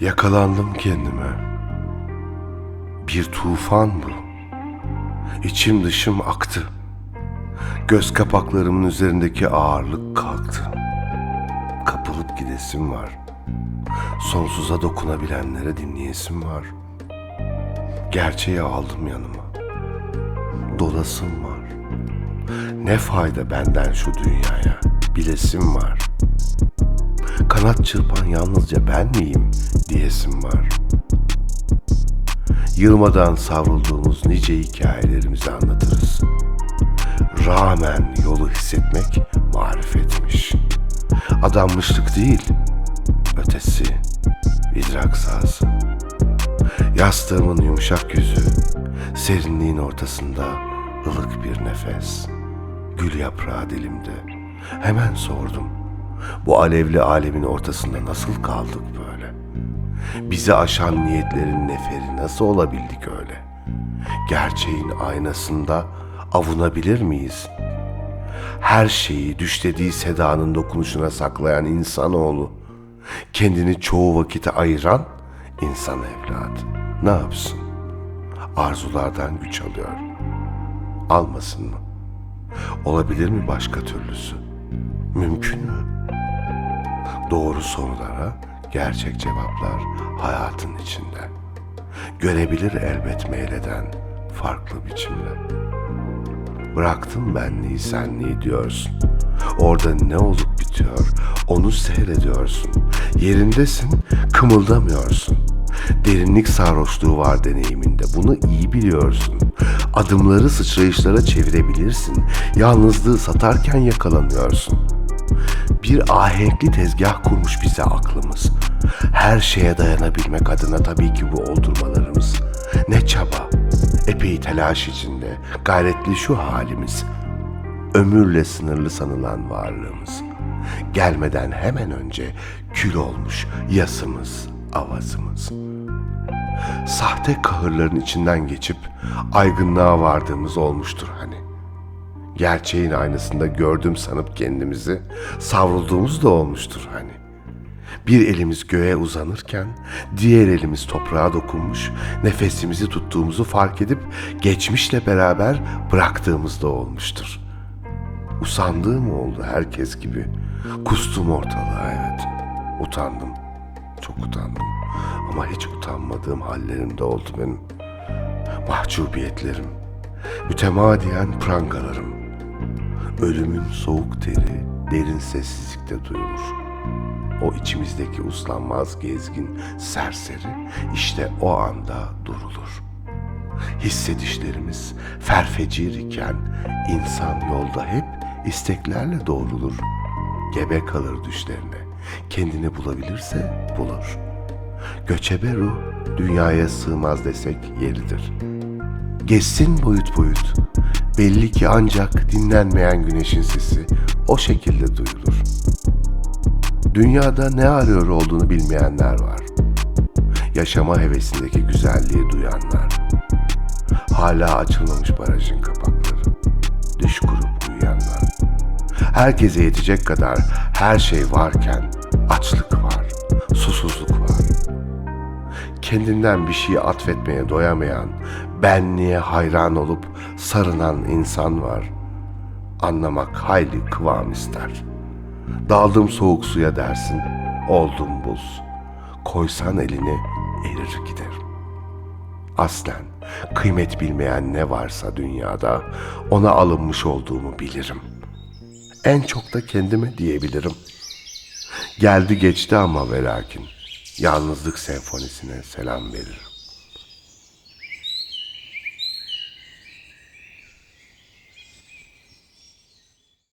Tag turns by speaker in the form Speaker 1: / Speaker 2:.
Speaker 1: Yakalandım kendime. Bir tufan bu. İçim dışım aktı. Göz kapaklarımın üzerindeki ağırlık kalktı. Kapılıp gidesim var. Sonsuza dokunabilenlere dinleyesim var. Gerçeği aldım yanıma. Dolasım var. Ne fayda benden şu dünyaya? Bilesim var. Kanat çırpan yalnızca ben miyim diyesim var. Yılmadan savrulduğumuz nice hikayelerimizi anlatırız. Rağmen yolu hissetmek marifetmiş. Adanmışlık değil, ötesi idrak sahası. Yastığımın yumuşak yüzü, serinliğin ortasında ılık bir nefes. Gül yaprağı dilimde. Hemen sordum. Bu alevli alemin ortasında nasıl kaldık böyle? Bizi aşan niyetlerin neferi nasıl olabildik öyle? Gerçeğin aynasında avunabilir miyiz? Her şeyi düşlediği sedanın dokunuşuna saklayan insanoğlu, kendini çoğu vakite ayıran insan evladı. Ne yapsın? Arzulardan güç alıyor. Almasın mı? Olabilir mi başka türlüsü? Mümkün mü? Doğru sorulara gerçek cevaplar hayatın içinde. Görebilir elbet meyleden farklı biçimde. Bıraktım benliği senliği diyorsun. Orada ne olup bitiyor onu seyrediyorsun. Yerindesin kımıldamıyorsun. Derinlik sarhoşluğu var deneyiminde. Bunu iyi biliyorsun. Adımları sıçrayışlara çevirebilirsin. Yalnızlığı satarken yakalanıyorsun. Bir ahenkli tezgah kurmuş bize aklımız. Her şeye dayanabilmek adına tabii ki bu oldurmalarımız. Ne çaba, epey telaş içinde, gayretli şu halimiz. Ömürle sınırlı sanılan varlığımız. Gelmeden hemen önce kül olmuş yasımız, avazımız. Sahte kahırların içinden geçip aygınlığa vardığımız olmuştur hani. Gerçeğin aynasında gördüm sanıp kendimizi savrulduğumuz da olmuştur hani. Bir elimiz göğe uzanırken diğer elimiz toprağa dokunmuş, nefesimizi tuttuğumuzu fark edip geçmişle beraber bıraktığımız da olmuştur. Usandığım oldu herkes gibi. Kustum ortalığa evet. Utandım. Çok utandım. Ama hiç utanmadığım hallerim de oldu benim. Mahcubiyetlerim. Mütemadiyen prangalarım. Ölümün soğuk teri derin sessizlikte duyulur. O içimizdeki uslanmaz gezgin serseri işte o anda durulur. Hissedişlerimiz ferfecir iken insan yolda hep isteklerle doğrulur. Gebe kalır düşlerine. Kendini bulabilirse bulur. Göçebe ruh dünyaya sığmaz desek yeridir. Geçsin boyut boyut. Belli ki ancak dinlenmeyen güneşin sesi o şekilde duyulur. Dünyada ne arıyor olduğunu bilmeyenler var. Yaşama hevesindeki güzelliği duyanlar. Hala açılmamış barajın kapakları. Düş kurup uyuyanlar. Herkese yetecek kadar her şey varken açlık var, susuzluk var. Kendinden bir şey atfetmeye doyamayan, benliğe hayran olup sarınan insan var. Anlamak hayli kıvam ister. Daldım soğuk suya dersin, oldum buz. Koysan elini erir giderim. Aslen kıymet bilmeyen ne varsa dünyada ona alınmış olduğumu bilirim. En çok da kendime diyebilirim. Geldi geçti ama ve lakin yalnızlık senfonisine selam verir.